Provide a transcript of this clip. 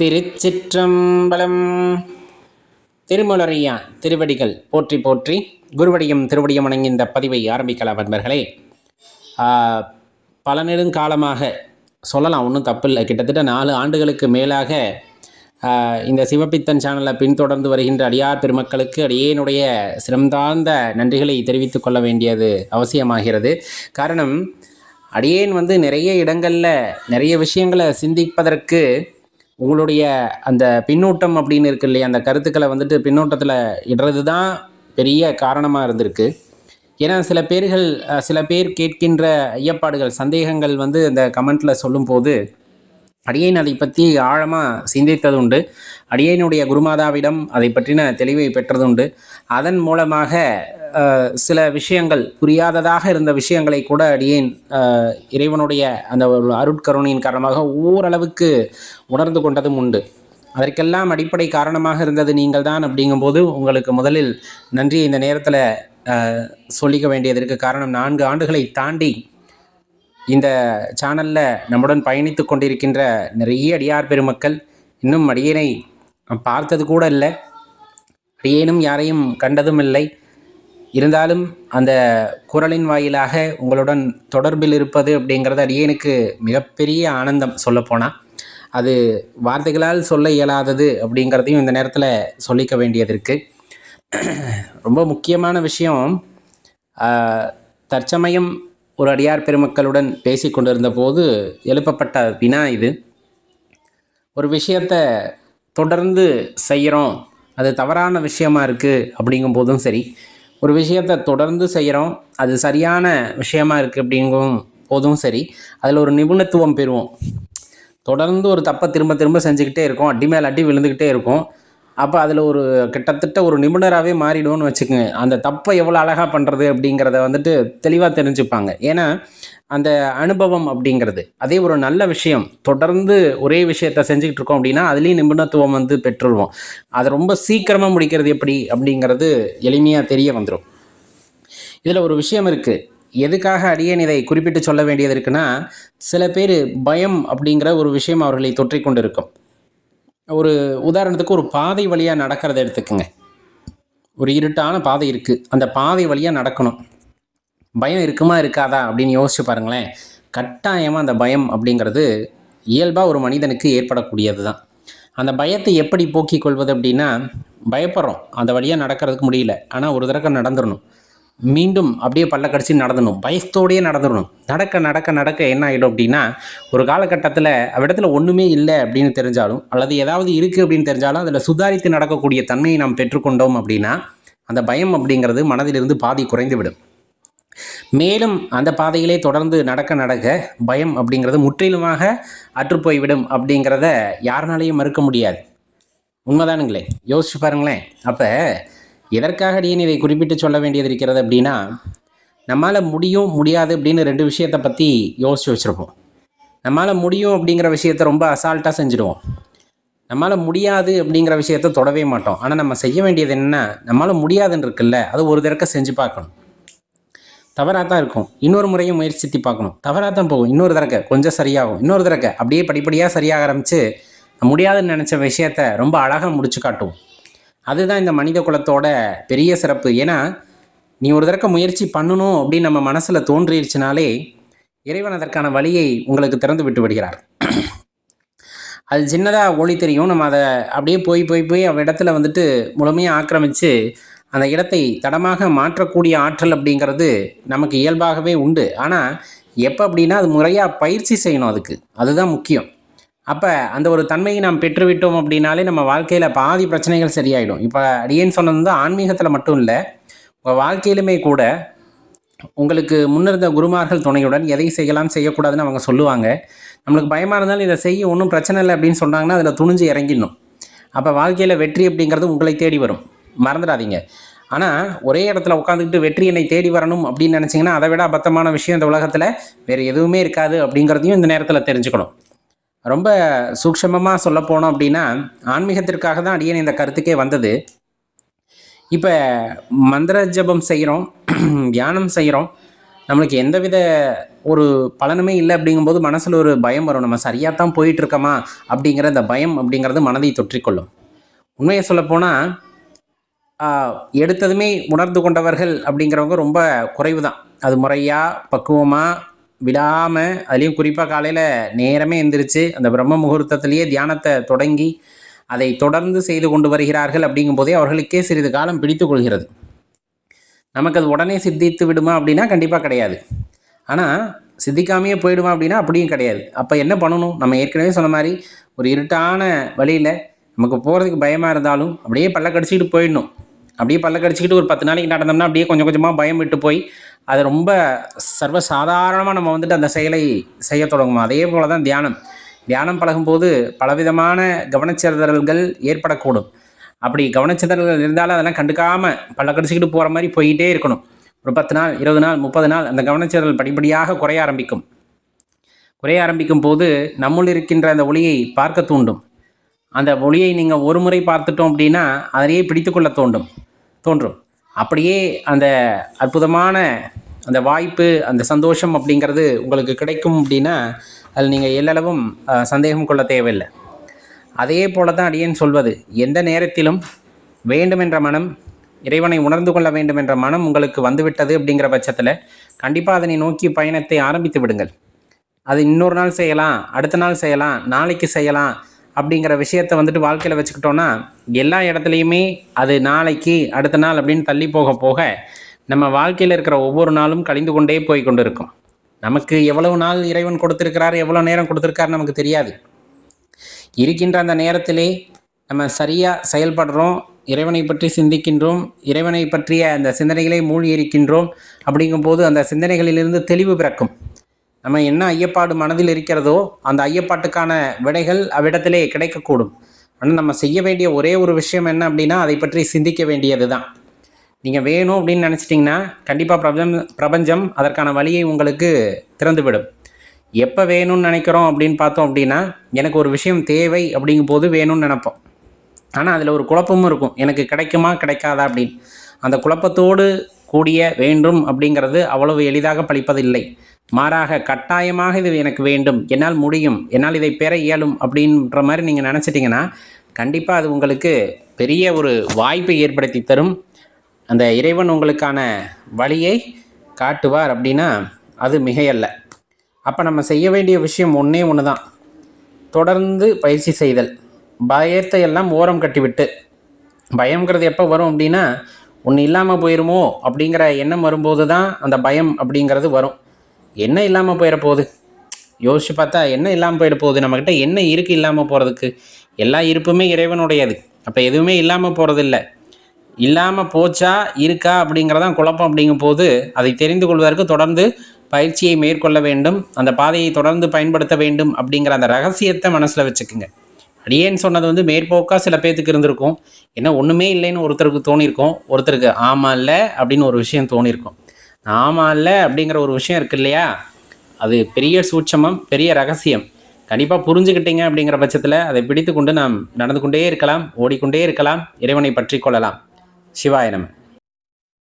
திருச்சிற்றம்பலம். திருமலரையா திருவடிகள் போற்றி போற்றி குருவடியும் திருவடியும் வணங்கி இந்த பதிவை ஆரம்பிக்கலாம் நண்பர்களே பல நெடுங்காலமாக சொல்லலாம் ஒன்றும் தப்பில்லை. கிட்டத்தட்ட நாலு ஆண்டுகளுக்கு மேலாக இந்த சிவபித்தன் சேனலை பின்தொடர்ந்து வருகின்ற அடியார் பெருமக்களுக்கு அடியேனுடைய சிறந்தார்ந்த நன்றிகளை தெரிவித்துக் கொள்ள வேண்டியது அவசியமாகிறது. காரணம் அடியேன் வந்து நிறைய இடங்களில் நிறைய விஷயங்களை சிந்திப்பதற்கு உங்களுடைய அந்த பின்னூட்டம் அப்படின்னு இருக்கு இல்லையா? அந்த கருத்துக்களை வந்துட்டு பின்னூட்டத்தில் இடுறது தான் பெரிய காரணமாக இருந்திருக்கு. ஏன்னா சில பேர்கள் சில பேர் கேட்கின்ற ஐயப்பாடுகள் சந்தேகங்கள் வந்து இந்த கமெண்ட்டில் சொல்லும்போது அடியேன் அதை பற்றி ஆழமாக சிந்தித்தது உண்டு அடியேனுடைய குருமாதாவிடம் அதை பற்றின தெளிவை பெற்றதுண்டு. அதன் மூலமாக சில விஷயங்கள் புரியாததாக இருந்த விஷயங்களை கூட அடியேன் இறைவனுடைய அந்த ஒரு அருட்கருணையின் காரணமாக ஓரளவுக்கு உணர்ந்து கொண்டதும் உண்டு. அதற்கெல்லாம் அடிப்படை காரணமாக இருந்தது நீங்கள் தான் அப்படிங்கும்போது உங்களுக்கு முதலில் நன்றியை இந்த நேரத்தில் சொல்லிக்க வேண்டியதற்கு காரணம் நான்கு ஆண்டுகளை தாண்டி இந்த சேனலில் நம்முடன் பயணித்து கொண்டிருக்கின்ற நிறைய அடியார் பெருமக்கள் இன்னும் அடியனை பார்த்தது கூட இல்லை. அடியேனும் யாரையும் கண்டதும் இல்லை. இருந்தாலும் அந்த குரலின் வாயிலாக உங்களுடன் தொடர்பில் இருப்பது அப்படிங்கிறது அடியேனுக்கு மிகப்பெரிய ஆனந்தம் சொல்லப்போனால் அது வார்த்தைகளால் சொல்ல இயலாதது அப்படிங்கிறதையும் இந்த நேரத்தில் சொல்லிக்க வேண்டியது இருக்குது ரொம்ப முக்கியமான விஷயம் தற்சமயம் ஒரு அடியார் பெருமக்களுடன் பேசி கொண்டிருந்த போது எழுப்பப்பட்ட வினா இது. ஒரு விஷயத்தை தொடர்ந்து செய்கிறோம் அது தவறான விஷயமா இருக்குது அப்படிங்கும் போதும் சரி. ஒரு விஷயத்தை தொடர்ந்து செய்கிறோம் அது சரியான விஷயமா இருக்குது அப்படிங்கும் போதும் சரி. அதில் ஒரு நிபுணத்துவம் பெறுவோம். தொடர்ந்து ஒரு தப்பை திரும்ப திரும்ப செஞ்சுக்கிட்டே இருக்கோம் அடி மேல் அடி விழுந்துக்கிட்டே இருக்கும். அப்போ அதில் ஒரு கிட்டத்தட்ட ஒரு நிபுணராகவே மாறிடுவோம்னு வச்சுக்கோங்க. அந்த தப்பை எவ்வளோ அழகாக பண்ணுறது அப்படிங்கிறத வந்துட்டு தெளிவாக தெரிஞ்சுப்பாங்க. ஏன்னா அந்த அனுபவம் அப்படிங்கிறது அதே ஒரு நல்ல விஷயம். தொடர்ந்து ஒரே விஷயத்தை செஞ்சுக்கிட்டு இருக்கோம் அப்படின்னா அதுலேயும் நிபுணத்துவம் வந்து பெற்றுருவோம் அதை ரொம்ப சீக்கிரமாக முடிக்கிறது எப்படி அப்படிங்கிறது எளிமையாக தெரிய வந்துடும் இதில் ஒரு விஷயம் இருக்குது எதுக்காக அடியேன் இதை குறிப்பிட்டு சொல்ல வேண்டியது இருக்குன்னா சில பேர் பயம் அப்படிங்கிற ஒரு விஷயம் அவர்களை தொற்றிக் கொண்டு இருக்கும் ஒரு உதாரணத்துக்கு ஒரு பாதை வழியாக நடக்கிறத எடுத்துக்கோங்க. ஒரு இருட்டான பாதை இருக்குது அந்த பாதை வழியாக நடக்கணும். பயம் இருக்குமா இருக்காதா அப்படின்னு யோசிச்சு பாருங்களேன். கட்டாயமாக அந்த பயம் அப்படிங்கிறது இயல்பாக ஒரு மனிதனுக்கு ஏற்படக்கூடியது தான் அந்த பயத்தை எப்படி போக்கிக் கொள்வது அப்படின்னா பயப்படுறோம். அந்த வழியாக நடக்கிறதுக்கு முடியல. ஆனால் ஒரு தடவை நடந்துடணும் மீண்டும் அப்படியே பள்ளக்கடிச்சு நடந்துடணும் பயத்தோடையே நடந்துடணும். நடக்க நடக்க நடக்க என்ன ஆகிடும் அப்படின்னா ஒரு காலகட்டத்தில் அவ்விடத்தில் ஒன்றுமே இல்லை அப்படின்னு தெரிஞ்சாலும் அல்லது ஏதாவது இருக்குது அப்படின்னு தெரிஞ்சாலும் அதில் சுதாரித்து நடக்கக்கூடிய தன்மையை நாம் பெற்றுக்கொண்டோம் அப்படின்னா அந்த பயம் அப்படிங்கிறது மனதிலிருந்து பாதி குறைந்து விடும் மேலும் அந்த பாதையிலே தொடர்ந்து நடக்க நடக்க பயம் அப்படிங்கிறது முற்றிலுமாக அற்றுப்போய்விடும் அப்படிங்கிறத யாருனாலையும் மறுக்க முடியாது. உண்மைதானுங்களே? யோசிச்சு பாருங்களேன். அப்போ எதற்காக நீ இதை குறிப்பிட்டு சொல்ல வேண்டியது இருக்கிறது அப்படின்னா நம்மால் முடியும் முடியாது அப்படின்னு ரெண்டு விஷயத்தை பற்றி யோசிச்சு வச்சுருப்போம். நம்மளால் முடியும் அப்படிங்கிற விஷயத்த ரொம்ப அசால்ட்டாக செஞ்சுடுவோம். நம்மளால் முடியாது அப்படிங்கிற விஷயத்த தொடவே மாட்டோம். ஆனால் நம்ம செய்ய வேண்டியது என்ன நம்மளால் முடியாதுன்னு இருக்குல்ல அது ஒரு தடக்க செஞ்சு பார்க்கணும். தவறாக தான் இருக்கும். இன்னொரு முறையும் முயற்சித்து பார்க்கணும். தவறாக தான் போகும். இன்னொரு தடக்க கொஞ்சம் சரியாகும். இன்னொரு தடக்க அப்படியே படிப்படியாக சரியாக ஆரம்பித்து முடியாதுன்னு நினச்ச விஷயத்த ரொம்ப அழகாக முடிச்சு காட்டுவோம். அதுதான் இந்த மனித குலத்தோட பெரிய சிறப்பு. ஏன்னா நீ ஒரு தடக்க முயற்சி பண்ணணும் அப்படின்னு நம்ம மனசில் தோன்றிடுச்சுனாலே இறைவன் அதற்கான வழியை உங்களுக்கு திறந்து விட்டு விடுகிறார். அது சின்னதாக ஒளி தெரியும். நம்ம அதை அப்படியே போய் போய் போய் அவ இடத்துல வந்துட்டு முழுமையாக ஆக்கிரமித்து அந்த இடத்தை தடமாக மாற்றக்கூடிய ஆற்றல் அப்படிங்கிறது நமக்கு இயல்பாகவே உண்டு. ஆனால் எப்போ அப்படின்னா அது முறையாக பயிற்சி செய்யணும் அதுக்கு. அதுதான் முக்கியம். அப்போ அந்த ஒரு தன்மையை நாம் பெற்றுவிட்டோம் அப்படின்னாலே நம்ம வாழ்க்கையில் பாதி பிரச்சனைகள் சரியாயிடும். இப்போ அடியேன்னு சொன்னது வந்து ஆன்மீகத்தில் மட்டும் இல்லை உங்கள் வாழ்க்கையிலுமே கூட உங்களுக்கு முன்னிருந்த குருமார்கள் துணையுடன் எதை செய்யலாம் செய்யக்கூடாதுன்னு அவங்க சொல்லுவாங்க. நம்மளுக்கு பயமாக இருந்தாலும் இதை செய்ய ஒன்றும் பிரச்சனை இல்லை அப்படின்னு சொன்னாங்கன்னா அதில் துணிஞ்சு இறங்கிடணும். அப்போ வாழ்க்கையில் வெற்றி அப்படிங்கிறது உங்களை தேடி வரும். மறந்துடாதீங்க. ஆனால் ஒரே இடத்துல உட்காந்துக்கிட்டு வெற்றி என்னை தேடி வரணும் அப்படின்னு நினச்சிங்கன்னா அதை விட அபத்தமான விஷயம் இந்த உலகத்தில் வேறு எதுவுமே இருக்காது அப்படிங்கிறதையும் இந்த நேரத்தில் தெரிஞ்சுக்கணும். ரொம்ப சூக்ஷமமாக சொல்ல போனோம் அப்படின்னா ஆன்மீகத்திற்காக தான் அடியன் இந்த கருத்துக்கே வந்தது. இப்போ மந்திர ஜபம் செய்கிறோம் தியானம் செய்கிறோம் நம்மளுக்கு எந்தவித ஒரு பலனுமே இல்லை அப்படிங்கும்போது மனசில் ஒரு பயம் வரும். நம்ம சரியாக தான் போயிட்டுருக்கோமா அப்படிங்கிற அந்த பயம் அப்படிங்கிறது மனதை தொற்றிக்கொள்ளும். உண்மையை சொல்லப்போனால் எடுத்ததுமே உணர்ந்து கொண்டவர்கள் அப்படிங்கிறவங்க ரொம்ப குறைவு தான் அது முறையாக பக்குவமாக விடாமல் அதுலேயும் குறிப்பாக காலையில் நேரமே எந்திரிச்சு அந்த பிரம்ம முகூர்த்தத்திலேயே தியானத்தை தொடங்கி அதை தொடர்ந்து செய்து கொண்டு வருகிறார்கள் அப்படிங்கும்போதே அவர்களுக்கே சிறிது காலம் பிடித்து கொள்கிறது. நமக்கு அது உடனே சித்தித்து விடுமா அப்படின்னா கண்டிப்பாக கிடையாது. ஆனால் சித்திக்காமையே போயிடுமா அப்படின்னா அப்படியும் கிடையாது. அப்போ என்ன பண்ணணும்? நம்ம ஏற்கனவே சொன்ன மாதிரி ஒரு இருட்டான வழியில் நமக்கு போகிறதுக்கு பயமாக இருந்தாலும் அப்படியே பல்ல கடிச்சிக்கிட்டு போயிடணும். அப்படியே பல்ல கடிச்சிக்கிட்டு ஒரு பத்து நாளைக்கு நடந்தோம்னா அப்படியே கொஞ்சம் கொஞ்சமாக பயம் விட்டு போய் அது ரொம்ப சர்வசாதாரணமாக நம்ம வந்துட்டு அந்த செயலை செய்ய தொடங்குவோம் அதே போல் தான் தியானம். தியானம் பழகும்போது பலவிதமான கவனச்சிதறல்கள் ஏற்படக்கூடும். அப்படி கவனச்சிதறல்கள் இருந்தாலும் அதெல்லாம் கண்டுக்காமல் பல்ல கடிச்சிக்கிட்டு போகிற மாதிரி போய்கிட்டே இருக்கணும். ஒரு பத்து நாள் இருபது நாள் முப்பது நாள் அந்த கவனச்சிதறல் படிப்படியாக குறைய ஆரம்பிக்கும். குறைய ஆரம்பிக்கும் போது நம்முள் இருக்கின்ற அந்த ஒளியை பார்க்க தூண்டும். அந்த ஒளியை நீங்கள் ஒரு முறை பார்த்துட்டோம் அப்படின்னா அதையே பிடித்துக்கொள்ள தோண்டும். தோன்றும். அப்படியே அந்த அற்புதமான அந்த வாய்ப்பு அந்த சந்தோஷம் அப்படிங்கிறது உங்களுக்கு கிடைக்கும் அப்படின்னா அதில் நீங்கள் எல்லளவும் சந்தேகம் கொள்ள தேவையில்லை. அதே போல தான் அடியேன் சொல்வது எந்த நேரத்திலும் வேண்டுமென்ற மனம் இறைவனை உணர்ந்து கொள்ள வேண்டும் என்ற மனம் உங்களுக்கு வந்துவிட்டது அப்படிங்கிற பட்சத்தில் கண்டிப்பாக அதனை நோக்கி பயணத்தை ஆரம்பித்து விடுங்கள். அது இன்னொரு நாள் செய்யலாம் அடுத்த நாள் செய்யலாம் நாளைக்கு செய்யலாம் அப்படிங்கிற விஷயத்தை வந்துட்டு வாழ்க்கையில் வச்சுக்கிட்டோன்னா எல்லா இடத்துலையுமே அது நாளைக்கு அடுத்த நாள் அப்படின்னு தள்ளி போக போக நம்ம வாழ்க்கையில் இருக்கிற ஒவ்வொரு நாளும் கழிந்து கொண்டே போய் கொண்டு இருக்கும் நமக்கு எவ்வளவு நாள் இறைவன் கொடுத்துருக்கிறார் எவ்வளோ நேரம் கொடுத்துருக்காரு நமக்கு தெரியாது. இருக்கின்ற அந்த நேரத்திலே நம்ம சரியாக செயல்படுறோம் இறைவனை பற்றி சிந்திக்கின்றோம் இறைவனை பற்றிய அந்த சிந்தனைகளை மூழ்கி இருக்கின்றோம் அப்படிங்கும்போது அந்த சிந்தனைகளிலிருந்து தெளிவு பிறக்கும். நம்ம என்ன ஐயப்பாடு மனதில் இருக்கிறதோ அந்த ஐயப்பாட்டுக்கான விடைகள் அவ்விடத்திலே கிடைக்கக்கூடும். ஆனால் நம்ம செய்ய வேண்டிய ஒரே ஒரு விஷயம் என்ன அப்படின்னா அதை பற்றி சிந்திக்க வேண்டியது தான் நீங்கள் வேணும் அப்படின்னு நினச்சிட்டிங்கன்னா கண்டிப்பாக பிரபஞ்சம் பிரபஞ்சம் அதற்கான வழியை உங்களுக்கு திறந்துவிடும். எப்போ வேணும்னு நினைக்கிறோம் அப்படின்னு பார்த்தோம் அப்படின்னா எனக்கு ஒரு விஷயம் தேவை அப்படிங்கும்போது வேணும்னு நினைப்போம். ஆனால் அதில் ஒரு குழப்பமும் இருக்கும். எனக்கு கிடைக்குமா கிடைக்காதா அப்படின்னு. அந்த குழப்பத்தோடு கூடிய வேண்டும் அப்படிங்கிறது அவ்வளவு எளிதாக பழிப்பதில்லை. மாறாக கட்டாயமாக இது எனக்கு வேண்டும். என்னால் முடியும். என்னால் இதை பெற இயலும் அப்படின்ற மாதிரி நீங்கள் நினச்சிட்டிங்கன்னா கண்டிப்பாக அது உங்களுக்கு பெரிய ஒரு வாய்ப்பை ஏற்படுத்தி தரும். அந்த இறைவன் உங்களுக்கான வழியை காட்டுவார் அப்படின்னா அது மிகையல்ல. அப்போ நம்ம செய்ய வேண்டிய விஷயம் ஒன்றே ஒன்று தான் தொடர்ந்து பயிற்சி செய்தல். பயத்தை எல்லாம் ஓரம் கட்டிவிட்டு. பயங்கிறது எப்போ வரும் அப்படின்னா ஒன்று இல்லாமல் போயிருமோ அப்படிங்கிற எண்ணம் வரும்போது தான் அந்த பயம் அப்படிங்கிறது வரும். என்ன இல்லாமல் போயிட போகுது? யோசிச்சு பார்த்தா என்ன இல்லாமல் போயிட போகுது? நம்மக்கிட்ட என்ன இருக்குது இல்லாமல் போகிறதுக்கு எல்லா இருப்புமே இறைவனுடையது. அப்போ எதுவுமே இல்லாமல் போகிறதில்ல இல்லாமல் போச்சா இருக்கா அப்படிங்கிறதான் குழப்பம் அப்படிங்கும் போது அதை தெரிந்து கொள்வதற்கு தொடர்ந்து பயிற்சியை மேற்கொள்ள வேண்டும். அந்த பாதையை தொடர்ந்து பயன்படுத்த வேண்டும் அப்படிங்கிற அந்த ரகசியத்தை மனசில் வச்சுக்குங்க. அடியேன்னு சொன்னது வந்து மேற்போக்காக சில பேர்த்துக்கு இருந்திருக்கும். ஏன்னா ஒன்றுமே இல்லைன்னு ஒருத்தருக்கு தோணியிருக்கும். ஒருத்தருக்கு ஆமாம் இல்லை அப்படின்னு ஒரு விஷயம் தோணியிருக்கும். நாம இல்லை அப்படிங்கிற ஒரு விஷயம் இருக்கு இல்லையா? அது பெரிய சூட்சமம் பெரிய ரகசியம். கண்டிப்பாக புரிஞ்சுக்கிட்டீங்க அப்படிங்கிற பட்சத்தில் அதை பிடித்து கொண்டு நாம் நடந்து கொண்டே இருக்கலாம் ஓடிக்கொண்டே இருக்கலாம் இறைவனை பற்றி கொள்ளலாம். சிவாய